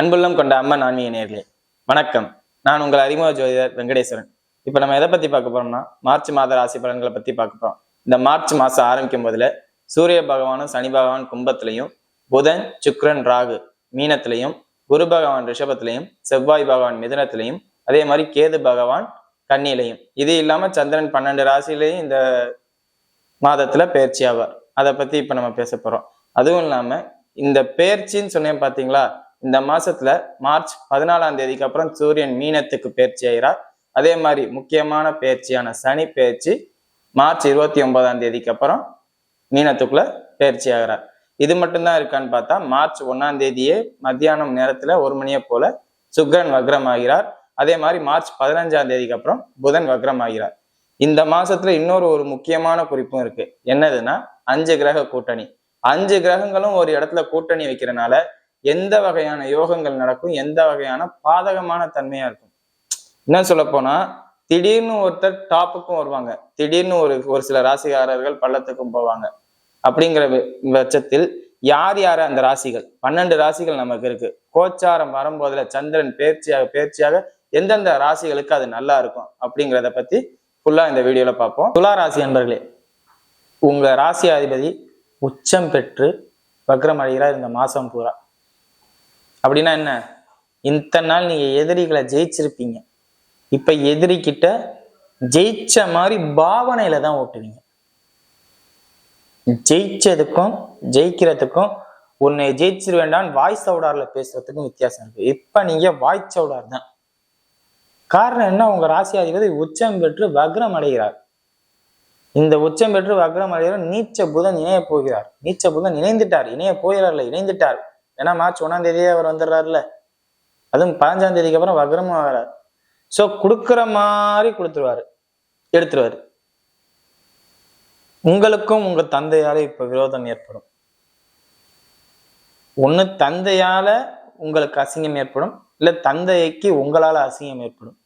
அன்புள்ளம் கொண்ட அம்மன் ஆன்மீக நேர்களே வணக்கம். நான் உங்கள் அறிமுக ஜோதிடர் வெங்கடேஸ்வரன். இப்போ நம்ம எதை பற்றி பார்க்க போறோம்னா மார்ச் மாத ராசி பலன்களை பற்றி பார்க்க போறோம். இந்த மார்ச் மாதம் ஆரம்பிக்கும் போதுல சூரிய பகவானும் சனி பகவான் கும்பத்திலையும் புதன் சுக்ரன் ராகு மீனத்திலையும் குரு பகவான் ரிஷபத்திலையும் செவ்வாய் பகவான் மிதுனத்திலையும் அதே மாதிரி கேது பகவான் கன்னியிலையும் இது இல்லாம சந்திரன் பன்னெண்டு ராசியிலையும் இந்த மாதத்துல பயிற்சி ஆவார். அதை பத்தி இப்ப நம்ம பேச போறோம். அதுவும் இல்லாம இந்த பேர்ச்சின்னு சொன்னேன் பாத்தீங்களா? இந்த மாசத்துல மார்ச் பதினாலாம் தேதிக்கு அப்புறம் சூரியன் மீனத்துக்கு பயிற்சி ஆகிறார். அதே மாதிரி முக்கியமான பயிற்சியான சனி பயிற்சி மார்ச் இருபத்தி ஒன்பதாம் தேதிக்கு அப்புறம் மீனத்துக்குள்ள பயிற்சி ஆகிறார். இது மட்டும்தான் இருக்கான்னு பார்த்தா மார்ச் ஒன்னாம் தேதியே மத்தியானம் நேரத்துல ஒரு மணியை போல சுக்ரன் வக்ரம் ஆகிறார் அதே மாதிரி மார்ச் பதினஞ்சாம் தேதிக்கு அப்புறம் புதன் வக்ரம் ஆகிறார் இந்த மாசத்துல இன்னொரு ஒரு முக்கியமான குறிப்பும் இருக்கு. என்னதுன்னா அஞ்சு கிரக கூட்டணி. அஞ்சு கிரகங்களும் ஒரு இடத்துல கூட்டணி வைக்கிறனால எந்த வகையான யோகங்கள் நடக்கும் எந்த வகையான பாதகமான தன்மையா இருக்கும். என்ன சொல்ல போனா திடீர்னு ஒருத்தர் டாப்புக்கும் வருவாங்க. திடீர்னு ஒரு ஒரு சில ராசிக்காரர்கள் பள்ளத்துக்கும் போவாங்க. அப்படிங்கிற பட்சத்தில் யார் யார் அந்த ராசிகள்? பன்னெண்டு ராசிகள் நமக்கு இருக்கு. கோச்சாரம் வரும்போதுல சந்திரன் பேர்ச்சியாக பேர்ச்சியாக எந்தெந்த ராசிகளுக்கு அது நல்லா இருக்கும் அப்படிங்கிறத பத்தி ஃபுல்லா இந்த வீடியோல பார்ப்போம். துலா ராசி அன்பர்களே உங்க ராசி அதிபதி உச்சம் பெற்று வக்ரமடைகிறா இந்த மாசம் பூரா. அப்படின்னா என்ன? இத்தனை நாள் நீங்க எதிரிகளை ஜெயிச்சிருப்பீங்க. இப்ப எதிரிக்கிட்ட ஜெயிச்ச மாதிரி பாவனையில தான் ஓட்டுவீங்க. ஜெயிச்சதுக்கும் ஜெயிக்கிறதுக்கும் உன்னை ஜெயிச்சிரு வேண்டாம் வாய் சவுடார்ல பேசுறதுக்கும் வித்தியாசம் இருக்கு. இப்ப நீங்க வாய் சவுடார் தான் காரணம் என்ன? உங்க ராசி அதிபதி உச்சம் பெற்று வக்ரம் அடைகிறார். இந்த உச்சம் பெற்று வக்ரம் அடைகிறார் நீச்ச புதன் இணைய போகிறார். நீச்ச புதன் இணைந்துட்டார். இணைய போகிறார்ல இணைந்துட்டார். ஏன்னா மார்ச் ஒன்னாம் தேதியே அவர் வந்துடுறாருல. அதுவும் பதினஞ்சாம் தேதிக்கு அப்புறம் வக்ரமும் ஆகிறார். ஸோ கொடுக்குற மாதிரி கொடுத்துருவாரு. எடுத்துருவாரு. உங்களுக்கும் உங்க தந்தையால இப்ப விரோதம் ஏற்படும். ஒன்று தந்தையால உங்களுக்கு அசிங்கம் ஏற்படும். இல்லை தந்தைக்கு உங்களால் அசிங்கம் ஏற்படும்.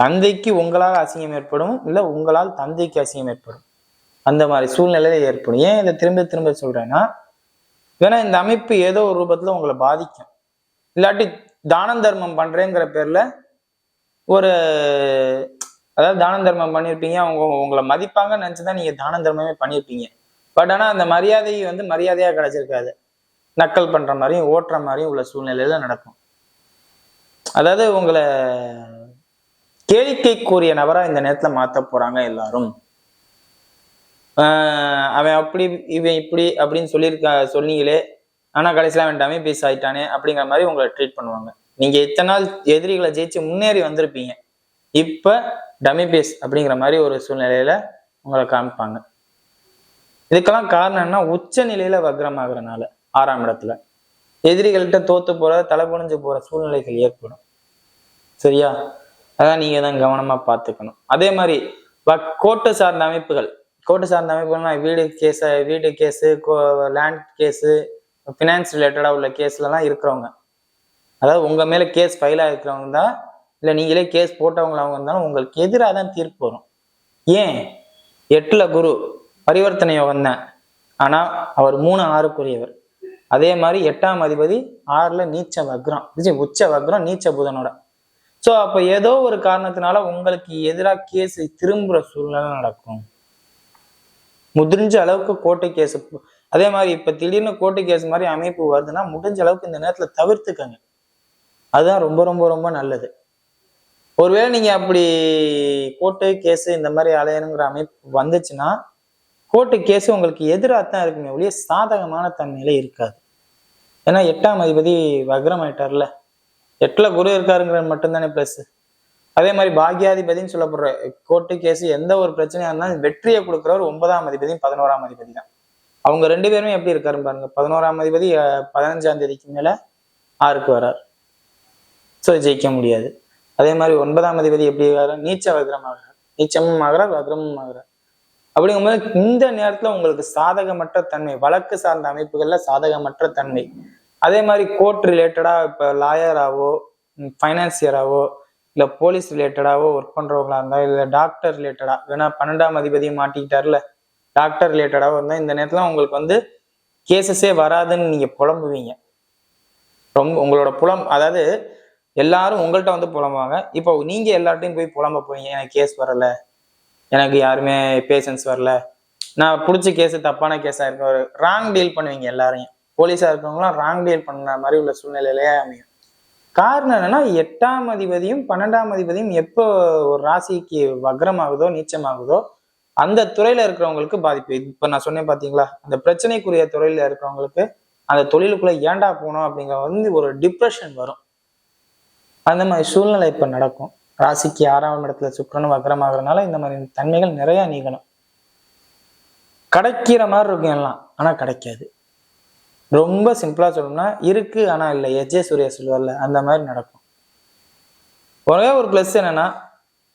தந்தைக்கு உங்களால் அசிங்கம் ஏற்படும் இல்லை உங்களால் தந்தைக்கு அசிங்கம் ஏற்படும்? அந்த மாதிரி சூழ்நிலை ஏற்படும். ஏன் இதை திரும்ப திரும்ப சொல்றேன்னா ஏன்னா இந்த அமைப்பு ஏதோ ஒரு ரூபத்துல உங்களை பாதிக்கும். இல்லாட்டி தானம் தர்மம் பண்றேங்கிற பேர்ல ஒரு அதாவது தான தர்மம் பண்ணியிருப்பீங்க அவங்க உங்களை மதிப்பாங்கன்னு நினைச்சுதான் நீங்க தான தர்மமே பண்ணியிருப்பீங்க பட் ஆனால் அந்த மரியாதை வந்து மரியாதையாக கிடைச்சிருக்காது. நக்கல் பண்ற மாதிரியும் ஓட்டுற மாதிரியும் உள்ள சூழ்நிலையில நடக்கும். அதாவது உங்களை கேளிக்கை கூறிய நபரா இந்த நேரத்துல மாத்த போறாங்க எல்லாரும். ஆஹ் அவன் அப்படி இவன் இப்படி அப்படின்னு சொல்லியிருக்க சொன்னீங்களே. ஆனா கடைசியில அவன் டமே பீஸ் ஆயிட்டானே அப்படிங்கிற மாதிரி உங்களை ட்ரீட் பண்ணுவாங்க. நீங்க எத்தனை நாள் எதிரிகளை ஜெயிச்சு முன்னேறி வந்திருப்பீங்க. இப்ப டமி பேஸ் அப்படிங்கிற மாதிரி ஒரு சூழ்நிலையில உங்களை காமிப்பாங்க. இதுக்கெல்லாம் காரணம் உச்ச நிலையில வக்ரமாகறனால ஆறாம் இடத்துல. எதிரிகள்கிட்ட தோத்து போற தலை புனிஞ்சு போற சூழ்நிலைகள் ஏற்படும். சரியா? அதான் நீங்க தான் கவனமா பார்த்துக்கணும். அதே மாதிரி கோட்டை சார்ந்த அமைப்புகள். கோர்ட்டு சார்ந்த அமைப்புகள்னா வீடு கேஸ் வீடு கேஸு லேண்ட் கேஸு ஃபினான்ஸ் ரிலேட்டடாக உள்ள கேஸ்லலாம் இருக்கிறவங்க. அதாவது உங்கள் மேலே கேஸ் ஃபைலாக இருக்கிறவங்க தான் இல்லை நீங்களே கேஸ் போட்டவங்களாக இருந்தாலும் உங்களுக்கு எதிராக தான் தீர்ப்பு வரும். ஏன்? எட்டில் குரு பரிவர்த்தனை யோகம் தான். ஆனால் அவர் மூணு ஆறுக்குரியவர். அதே மாதிரி எட்டாம் அதிபதி ஆறில் நீச்ச வக்ரம். உச்ச வக்ரம் நீச்ச புதனோட. ஸோ அப்போ ஏதோ ஒரு காரணத்தினால உங்களுக்கு எதிராக கேஸ் திரும்புகிற சூழ்நிலை நடக்கும். முடிஞ்ச அளவுக்கு கோர்ட்டு கேஸ் அதே மாதிரி இப்போ திடீர்னு கோர்ட்டு கேஸ் மாதிரி அமைப்பு வருதுன்னா முடிஞ்ச அளவுக்கு இந்த நேரத்தில் தவிர்த்துக்கங்க. அதுதான் ரொம்ப ரொம்ப ரொம்ப நல்லது. ஒருவேளை நீங்கள் அப்படி கோர்ட்டு கேஸ் இந்த மாதிரி அலையணுங்கிற அமைப்பு வந்துச்சுன்னா கோர்ட்டு கேஸ் உங்களுக்கு எதிராக தான் இருக்குமே ஒழிய சாதகமான தன்மையில இருக்காது. ஏன்னா எட்டாம் அதிபதி வக்ரம் ஆயிட்டார்ல. எட்டுல குரு இருக்காருங்கிறது மட்டும்தானே பிளஸ் அதே மாதிரி பாக்யாதிபதினு சொல்லப்படுற கோர்ட்டு கேஸ் எந்த ஒரு பிரச்சனையா இருந்தாலும் வெற்றியை கொடுக்குறவர் ஒன்பதாம் அதிபதியும் பதினோராம் அதிபதி தான் அவங்க ரெண்டு பேருமே எப்படி இருக்காருன்னு பாருங்க. பதினோராம் அதிபதி பதினஞ்சாம் தேதிக்கு மேல ஆறுக்கு வரார். ஸோ ஜெயிக்க முடியாது. அதே மாதிரி ஒன்பதாம் அதிபதி எப்படி இருக்காரு? நீச்ச வக்ரம் ஆகிறார். நீச்சமும் ஆகிறார் வக்ரமும் ஆகிறார். அப்படிங்கும்போது இந்த நேரத்துல உங்களுக்கு சாதகமற்ற தன்மை வழக்கு சார்ந்த அமைப்புகள்ல சாதகமற்ற தன்மை. அதே மாதிரி கோர்ட் ரிலேட்டடாக இப்போ லாயராகவோ ஃபைனான்சியராகவோ இல்லை போலீஸ் ரிலேட்டடாகவோ ஒர்க் பண்ணுறவங்களா இருந்தால் இல்லை டாக்டர் ரிலேட்டடாக வேணா பன்னெண்டாம் அதிபதியும் மாட்டிக்கிட்டார்ல டாக்டர் ரிலேட்டடாகவும் இருந்தால் இந்த நேரத்தில் உங்களுக்கு வந்து கேசஸே வராதுன்னு நீங்கள் புலம்புவீங்க. ரொம்ப உங்களோட புலம் அதாவது எல்லாரும் உங்கள்கிட்ட வந்து புலம்புவாங்க. இப்போ நீங்கள் எல்லார்ட்டையும் போய் புலம்ப போவீங்க எனக்கு கேஸ் வரல எனக்கு யாருமே பேஷன்ஸ் வரல நான் பிடிச்ச கேஸு தப்பான கேஸாக இருக்க ராங் டீல் பண்ணுவீங்க எல்லாரையும். போலீஸா இருக்கவங்களாம் ராங் டீல் பண்ண மாதிரி உள்ள சூழ்நிலையிலேயே அமையும். காரணம் என்னன்னா எட்டாம் அதிபதியும் பன்னெண்டாம் அதிபதியும் எப்போ ஒரு ராசிக்கு வக்ரமாகுதோ நீச்சமாகுதோ அந்த துறையில இருக்கிறவங்களுக்கு பாதிப்பு. இப்ப நான் சொன்னேன் பாத்தீங்களா அந்த பிரச்சனைக்குரிய துறையில இருக்கிறவங்களுக்கு அந்த தொழிலுக்குள்ள ஏண்டா போனோம் அப்படிங்கிற வந்து ஒரு டிப்ரெஷன் வரும். அந்த மாதிரி சூழ்நிலை இப்ப நடக்கும். ராசிக்கு ஆறாம் இடத்துல சுக்கரனும் வக்ரமாகறதுனால இந்த மாதிரி தன்மைகள் நிறைய நீங்கணும். கிடைக்கிற மாதிரி இருக்கும் எல்லாம் ஆனா கிடைக்காது. ரொம்ப சிம்பிளா சொல்லணும்னா இருக்கு ஆனா இல்லை. எஜே சூர்யா சொல்லுவார்ல அந்த மாதிரி நடக்கும். ஒரே ஒரு ப்ளஸ் என்னன்னா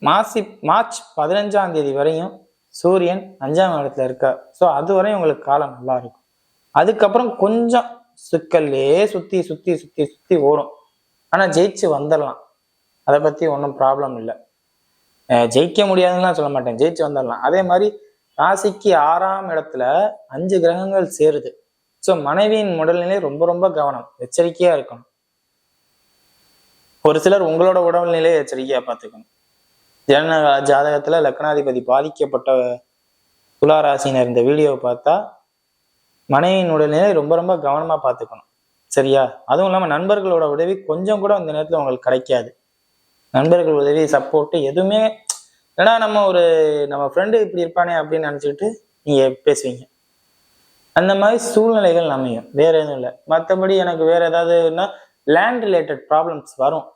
மாசி மார்ச் பதினஞ்சாம் தேதி வரையும் சூரியன் அஞ்சாம் இடத்துல இருக்கார். ஸோ அது வரையும் உங்களுக்கு காலம் நல்லா இருக்கும். அதுக்கப்புறம் கொஞ்சம் சிக்கல்லே சுத்தி சுத்தி சுத்தி சுத்தி ஓடும். ஆனா ஜெயிச்சு வந்துடலாம் அதை பத்தி ஒன்றும் ப்ராப்ளம் இல்லை. ஜெயிக்க முடியாதுன்னு சொல்ல மாட்டேன். ஜெயிச்சு வந்துடலாம் அதே மாதிரி ராசிக்கு ஆறாம் இடத்துல அஞ்சு கிரகங்கள் சேருது. ஸோ மனைவியின் உடல்நிலை ரொம்ப ரொம்ப கவனம் எச்சரிக்கையா இருக்கணும். ஒரு சிலர் உங்களோட உடல்நிலையை எச்சரிக்கையா பார்த்துக்கணும். ஜன ஜாதகத்துல லக்னாதிபதி பாதிக்கப்பட்ட துளாராசினர் இந்த வீடியோவை பார்த்தா மனைவியின் உடல்நிலை ரொம்ப ரொம்ப கவனமா பார்த்துக்கணும். சரியா? அதுவும் இல்லாம நண்பர்களோட உதவி கொஞ்சம் கூட அந்த நேரத்துல உங்களுக்கு கிடைக்காது. நண்பர்கள் உதவி சப்போர்ட் எதுவுமே ஏன்னா நம்ம ஒரு நம்ம ஃப்ரெண்டு இப்படி இருப்பானே அப்படின்னு நினச்சிக்கிட்டு நீங்க பேசுவீங்க. அந்த மாதிரி சூழ்நிலைகள் அமையும். வேற எதுவும் இல்லை. மற்றபடி எனக்கு வேற ஏதாவதுன்னா லேண்ட் ரிலேட்டட் ப்ராப்ளம்ஸ் வரும்.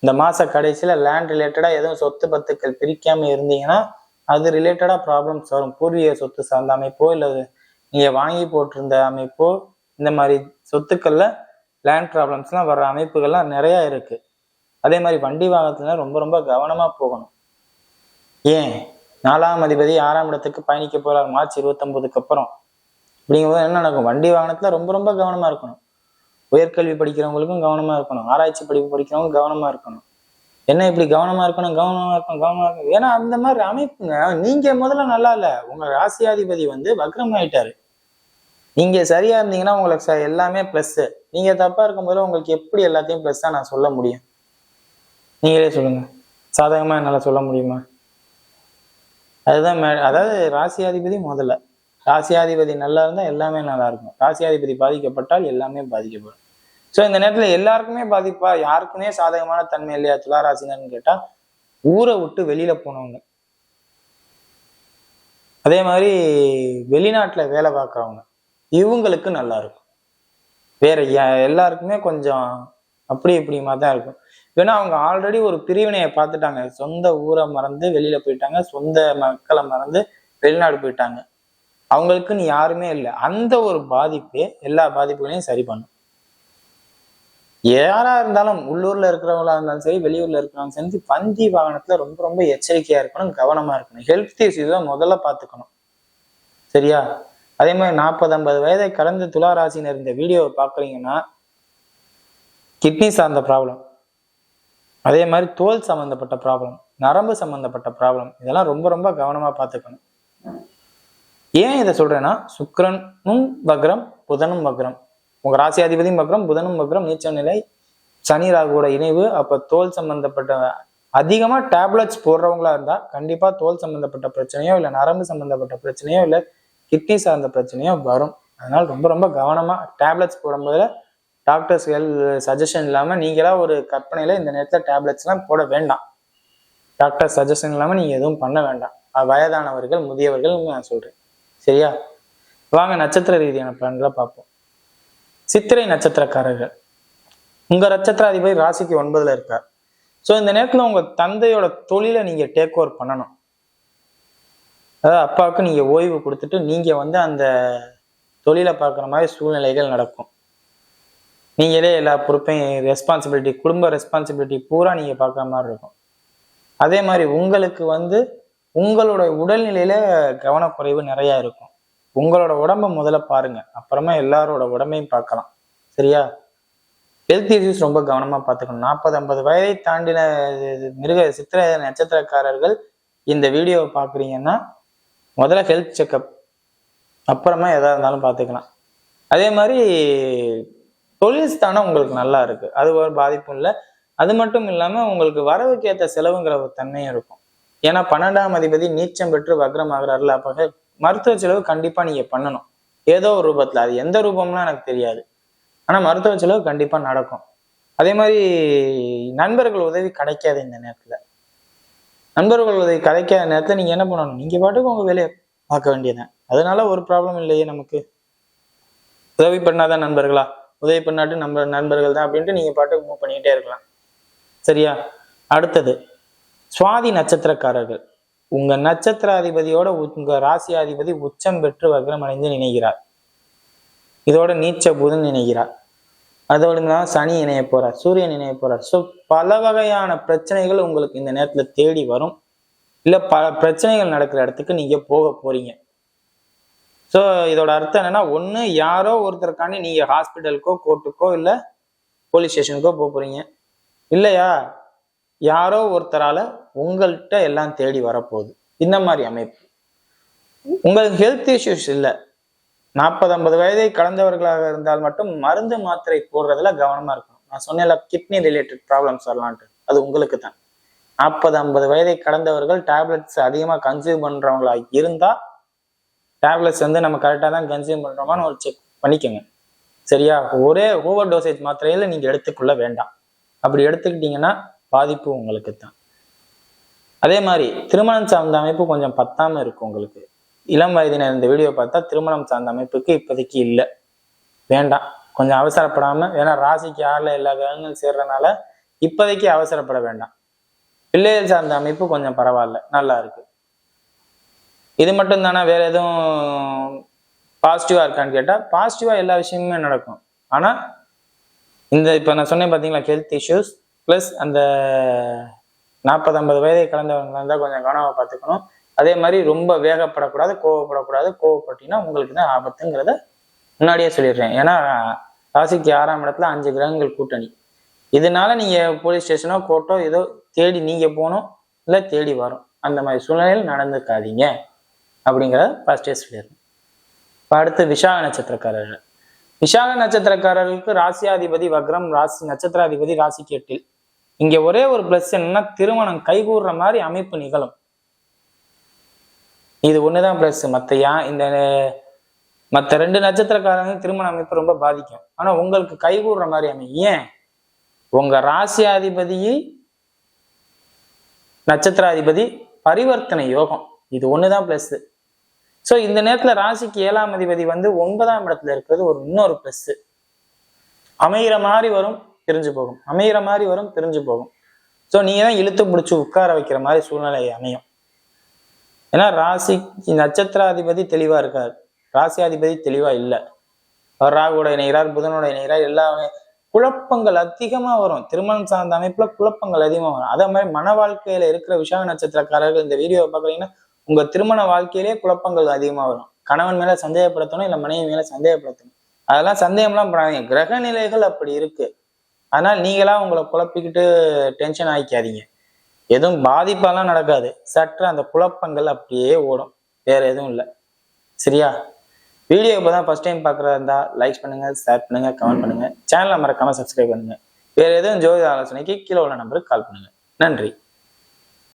இந்த மாச கடைசியில லேண்ட் ரிலேட்டடா எதுவும் சொத்து பத்துக்கள் பிரிக்காம இருந்தீங்கன்னா அது ரிலேட்டடா ப்ராப்ளம்ஸ் வரும். பூர்வீக சொத்து சார்ந்த அமைப்போ இல்லை நீங்க வாங்கி போட்டிருந்த அமைப்போ இந்த மாதிரி சொத்துக்கள்ல லேண்ட் ப்ராப்ளம்ஸ்லாம் வர்ற அமைப்புகள்லாம் நிறைய இருக்கு. அதே மாதிரி வண்டி வாகனத்துல ரொம்ப ரொம்ப கவனமா போகணும். ஏன்? நாலாம் அதிபதி ஆறாம் இடத்துக்கு பயணிக்க போறார். மார்ச் இருபத்தொன்பதுக்கு அப்புறம். அப்படிங்கும்போது என்ன நடக்கும்? வண்டி வாகனத்துல ரொம்ப ரொம்ப கவனமா இருக்கணும். உயர்கல்வி படிக்கிறவங்களுக்கும் கவனமா இருக்கணும். ஆராய்ச்சி படிப்பு படிக்கிறவங்க கவனமா இருக்கணும். என்ன இப்படி கவனமா இருக்கணும்? கவனமா இருக்கணும் கவனமா இருக்கணும். ஏன்னா அந்த மாதிரி அமைப்புங்க நீங்க முதல்ல நல்லா இல்ல. உங்க ராசியாதிபதி வந்து வக்ரம் ஆயிட்டாரு. நீங்க சரியா இருந்தீங்கன்னா உங்களுக்கு ச- எல்லாமே ப்ளஸ் நீங்க தப்பா இருக்கும்போது உங்களுக்கு எப்படி எல்லாத்தையும் ப்ளஸ்ஸா நான் சொல்ல முடியும்? நீங்களே சொல்லுங்க. சாதகமா என்னால சொல்ல முடியுமா? அதுதான் அதாவது ராசியாதிபதி முதல்ல. ராசியாதிபதி நல்லா இருந்தால் எல்லாமே நல்லா இருக்கும். ராசியாதிபதி பாதிக்கப்பட்டால் எல்லாமே பாதிக்கப்படும். ஸோ இந்த நேரத்தில் எல்லாருக்குமே பாதிப்பா? யாருக்குமே சாதகமான தன்மை இல்லையா? துலா ராசினர்னு ஊரை விட்டு வெளியில போனவங்க. அதே மாதிரி வெளிநாட்டில் வேலை பார்க்குறவங்க. இவங்களுக்கு நல்லா இருக்கும். வேற யா- எல்லாருக்குமே கொஞ்சம் அப்படி இப்படிமா தான் இருக்கும். ஏன்னா அவங்க ஆல்ரெடி ஒரு பிரிவினையை பார்த்துட்டாங்க. சொந்த ஊரை மறந்து வெளியில போயிட்டாங்க. சொந்த மக்களை மறந்து வெளிநாடு போயிட்டாங்க. அவங்களுக்குன்னு யாருமே இல்லை. அந்த ஒரு பாதிப்பே எல்லா பாதிப்புகளையும் சரி பண்ணும். யாரா இருந்தாலும் உள்ளூர்ல இருக்கிறவங்களா இருந்தாலும் சரி வெளியூர்ல இருக்கிறவங்க சரி வண்டி வாகனத்துல ரொம்ப ரொம்ப எச்சரிக்கையா இருக்கணும் கவனமா இருக்கணும். ஹெல்த் இஷ்யூ தான் முதல்ல பாத்துக்கணும் சரியா? அதே மாதிரி நாற்பது ஐம்பது வயதை கடந்த துலா ராசினர் இந்த வீடியோவை பாக்குறீங்கன்னா கிட்னி சார்ந்த ப்ராப்ளம் அதே மாதிரி தோல் சம்பந்தப்பட்ட ப்ராப்ளம் நரம்பு சம்பந்தப்பட்ட ப்ராப்ளம் இதெல்லாம் ரொம்ப ரொம்ப கவனமா பார்த்துக்கணும். ஏன் இதை சொல்றேன்னா சுக்கரனும் வக்ரம் புதனும் வக்ரம். உங்க ராசியாதிபதியும் வக்ரம் புதனும் வக்ரம் நீச்ச நிலை சனி ராகுவோட இணைவு அப்ப தோல் சம்பந்தப்பட்ட அதிகமா டேப்லெட்ஸ் போடுறவங்களா இருந்தா கண்டிப்பா தோல் சம்பந்தப்பட்ட பிரச்சனையோ இல்ல நரம்பு சம்பந்தப்பட்ட பிரச்சனையோ இல்ல கிட்னி சார்ந்த பிரச்சனையோ வரும். அதனால ரொம்ப ரொம்ப கவனமா டேப்லெட்ஸ் போடும்போதுல டாக்டர்ஸ் சஜஷன் இல்லாம நீங்களா ஒரு கற்பனையில இந்த நேரத்துல டேப்லெட்ஸ் எல்லாம் போட வேண்டாம். டாக்டர் சஜஷன் இல்லாம நீங்க எதுவும் பண்ண வேண்டாம். வயதானவர்கள் முதியவர்கள் நான் சொல்றேன். சரியா? வாங்க நட்சத்திர ரீதியான பலன்களை பார்ப்போம். சித்திரை நட்சத்திரக்காரர்கள். உங்க நட்சத்திராதிபதி ராசிக்கு ஒன்பதுல இருக்கார். ஸோ இந்த நேரத்துல உங்க தந்தையோட தொழிலை நீங்க டேக் ஓவர் பண்ணணும். அதாவது அப்பாவுக்கு நீங்க ஓய்வு கொடுத்துட்டு நீங்க வந்து அந்த தொழிலை பார்க்குற மாதிரி சூழ்நிலைகள் நடக்கும். நீங்களே எல்லா பொறுப்பையும் ரெஸ்பான்சிபிலிட்டி குடும்ப ரெஸ்பான்சிபிலிட்டி பூரா நீங்க பார்க்குற மாதிரி இருக்கும். அதே மாதிரி உங்களுக்கு வந்து உங்களோட உடல்நிலையில கவனக்குறைவு நிறைய இருக்கும். உங்களோட உடம்ப முதல்ல பாருங்க. அப்புறமா எல்லாரோட உடம்பையும் பார்க்கலாம். சரியா? ஹெல்த் இஷ்யூஸ் ரொம்ப கவனமா பார்த்துக்கணும். நாற்பது ஐம்பது வயதை தாண்டின இது மிருக சித்திர நட்சத்திரக்காரர்கள் இந்த வீடியோவை பார்க்குறீங்கன்னா முதல்ல ஹெல்த் செக்கப் அப்புறமா எதா இருந்தாலும் பார்த்துக்கலாம். அதே மாதிரி தொழில் ஸ்தானம் உங்களுக்கு நல்லா இருக்கு. அது ஒரு பாதிப்பும் இல்லை. அது மட்டும் இல்லாமல் உங்களுக்கு வரவுக்கு ஏற்ற செலவுங்கிற ஒரு தன்மையும் இருக்கும். ஏன்னா பன்னெண்டாம் அதிபதி நீச்சம் பெற்று வக்ரம் ஆகிறாருல அப்ப மருத்துவ செலவு கண்டிப்பா நீங்க பண்ணணும். ஏதோ ஒரு ரூபத்துல அது எந்த ரூபம்லாம் எனக்கு தெரியாது. ஆனா மருத்துவ செலவு கண்டிப்பா நடக்கும். அதே மாதிரி நண்பர்கள் உதவி கிடைக்காது இந்த நேரத்துல. நண்பர்கள் உதவி கிடைக்காத நேரத்துல நீங்க என்ன பண்ணணும்? நீங்க பாட்டுக்கு உங்க வேலையை பார்க்க வேண்டியதுதான். அதனால ஒரு ப்ராப்ளம் இல்லையே நமக்கு. உதவி பண்ணாதான் நண்பர்களா? உதவி பண்ணாட்டு நம்ம நண்பர்கள் தான் அப்படின்ட்டு நீங்க பாட்டுக்கு மூவ் பண்ணிக்கிட்டே இருக்கலாம். சரியா? அடுத்தது. சுவாதி நட்சத்திரக்காரர்கள். உங்க நட்சத்திராதிபதியோட உங்க ராசியாதிபதி உச்சம் பெற்று வக்ரம் அடைந்து நினைகிறார். இதோட நீச்ச புதன் நினைகிறார். அதோடு தான் சனி இணைய போறார் சூரியன் இணைய போறார். ஸோ பல வகையான பிரச்சனைகள் உங்களுக்கு இந்த நேரத்துல தேடி வரும். இல்லை பல பிரச்சனைகள் நடக்கிற இடத்துக்கு நீங்க போக போறீங்க. ஸோ இதோட அர்த்தம் என்னன்னா ஒன்று யாரோ ஒருத்தருக்காண்டி நீங்க ஹாஸ்பிட்டலுக்கோ கோர்ட்டுக்கோ இல்லை போலீஸ் ஸ்டேஷனுக்கோ போக போறீங்க. இல்லையா? யாரோ ஒருத்தரால உங்கள்கிட்ட எல்லாம் தேடி வரப்போகுது. இந்த மாதிரி அமைப்பு. உங்களுக்கு ஹெல்த் இஷ்யூஸ் இல்லை. நாற்பது ஐம்பது வயதை கடந்தவர்களாக இருந்தால் மட்டும் மருந்து மாத்திரை போடுறதுல கவனமா இருக்கணும். நான் சொன்னேன்ல கிட்னி ரிலேட்டட் ப்ராப்ளம்ஸ் வரலான்ட்டு. அது உங்களுக்கு தான். நாற்பது ஐம்பது வயதை கடந்தவர்கள் டேப்லெட்ஸ் அதிகமாக கன்சியூம் பண்றவங்களா இருந்தா டேப்லெட்ஸ் வந்து நம்ம கரெக்டாக தான் கன்சியூம் பண்றோமான்னு ஒரு செக் பண்ணிக்கோங்க. சரியா? ஒரே ஓவர் டோசேஜ் மாத்திரையில நீங்க எடுத்துக்கொள்ள வேண்டாம். அப்படி எடுத்துக்கிட்டீங்கன்னா பாதிப்பு உங்களுக்கு தான் அதே மாதிரி திருமணம் சார்ந்த அமைப்பு கொஞ்சம் பத்தாம இருக்கும் உங்களுக்கு. இளம் வயதினர் இந்த வீடியோ பார்த்தா திருமணம் சார்ந்த அமைப்புக்கு இப்போதைக்கு இல்லை. வேண்டாம். கொஞ்சம் அவசரப்படாம ஏன்னா ராசிக்கு யாரில் எல்லா கிரகங்கள் சேர்றதுனால இப்போதைக்கு அவசரப்பட வேண்டாம். பிள்ளைகள் சார்ந்த அமைப்பு கொஞ்சம் பரவாயில்ல. நல்லா இருக்கு. இது மட்டும் தானே வேற எதுவும் பாசிட்டிவா இருக்கான்னு கேட்டால் பாசிட்டிவா எல்லா விஷயமுமே நடக்கும். ஆனா இந்த இப்போ நான் சொன்னேன் பார்த்தீங்களா ஹெல்த் இஷ்யூஸ் ப்ளஸ் அந்த நாற்பது ஐம்பது வயதை கலந்தவங்களாக இருந்தால் கொஞ்சம் கவனமாக பார்த்துக்கணும். அதே மாதிரி ரொம்ப வேகப்படக்கூடாது கோவப்படக்கூடாது. கோவப்பட்டீங்கன்னா உங்களுக்கு தான் ஆபத்துங்கிறத முன்னாடியே சொல்லிடுறேன். ஏன்னா ராசிக்கு ஆறாம் இடத்துல அஞ்சு கிரகங்கள் கூட்டணி. இதனால நீங்கள் போலீஸ் ஸ்டேஷனோ கோர்ட்டோ ஏதோ தேடி நீங்கள் போகணும் இல்லை தேடி வரும். அந்த மாதிரி சூழ்நிலையில் நடந்துக்காதீங்க. அப்படிங்கிறத ஃபர்ஸ்டே சொல்லிடுறேன். இப்போ அடுத்து விஷாக நட்சத்திரக்காரர்கள். விஷாக நட்சத்திரக்காரர்களுக்கு ராசியாதிபதி வக்ரம் ராசி நட்சத்திராதிபதி ராசிக்கு எட்டில். இங்க ஒரே ஒரு பிளஸ் என்னன்னா திருமணம் கைகூடுற மாதிரி அமைப்பு நிகழும். இது ஒண்ணுதான் பிளஸ் மத்த யா இந்த மத்த ரெண்டு நட்சத்திரக்காரங்க திருமண அமைப்பு ரொம்ப பாதிக்கும். ஆனா உங்களுக்கு கைகூடுற மாதிரி அமையும். ஏன்? உங்க ராசியாதிபதியை நட்சத்திராதிபதி பரிவர்த்தனை யோகம். இது ஒண்ணுதான் பிளஸ் ஸோ இந்த நேரத்துல ராசிக்கு ஏழாம் அதிபதி வந்து ஒன்பதாம் இடத்துல இருக்கிறது ஒரு இன்னொரு பிளஸ் அமைகிற மாதிரி வரும். பிரிஞ்சு போகும். அமைகிற மாதிரி வரும் பிரிஞ்சு போகும். ஸோ நீங்க தான் இழுத்து பிடிச்சி உட்கார வைக்கிற மாதிரி சூழ்நிலை அமையும். ஏன்னா ராசி நட்சத்திராதிபதி தெளிவா இருக்கார். ராசியாதிபதி தெளிவா இல்லை. அவர் ராகுவோட இணைகிறார் புதனோட இணைகிறார் எல்லாமே குழப்பங்கள் அதிகமா வரும். திருமணம் சார்ந்த அமைப்புல குழப்பங்கள் அதிகமா வரும். அதே மாதிரி மன வாழ்க்கையில இருக்கிற விஷாக நட்சத்திரக்காரர்கள் இந்த வீடியோவை பாக்குறீங்கன்னா உங்க திருமண வாழ்க்கையிலேயே குழப்பங்கள் அதிகமா வரும். கணவன் மேல சந்தேகப்படுத்தணும் இல்ல மனைவி மேல சந்தேகப்படுத்தணும். அதெல்லாம் சந்தேகம்லாம் பண்ணாதீங்க கிரக நிலைகள் அப்படி இருக்கு. அதனால் நீங்களாக உங்களை குழப்பிக்கிட்டு டென்ஷன் ஆகிக்காதீங்க எதுவும் பாதிப்பெல்லாம் நடக்காது. சற்று அந்த குழப்பங்கள் அப்படியே ஓடும். வேற எதுவும் இல்லை. சரியா? வீடியோ இப்போ தான் ஃபர்ஸ்ட் டைம் பார்க்குறதா இருந்தால் லைக் பண்ணுங்கள் ஷேர் பண்ணுங்க கமெண்ட் பண்ணுங்க. சேனலை மறக்காமல் சப்ஸ்கிரைப் பண்ணுங்கள் வேறு எதுவும் ஜோதி ஆலோசனைக்கு கீழே உள்ள நம்பருக்கு கால் பண்ணுங்கள் நன்றி.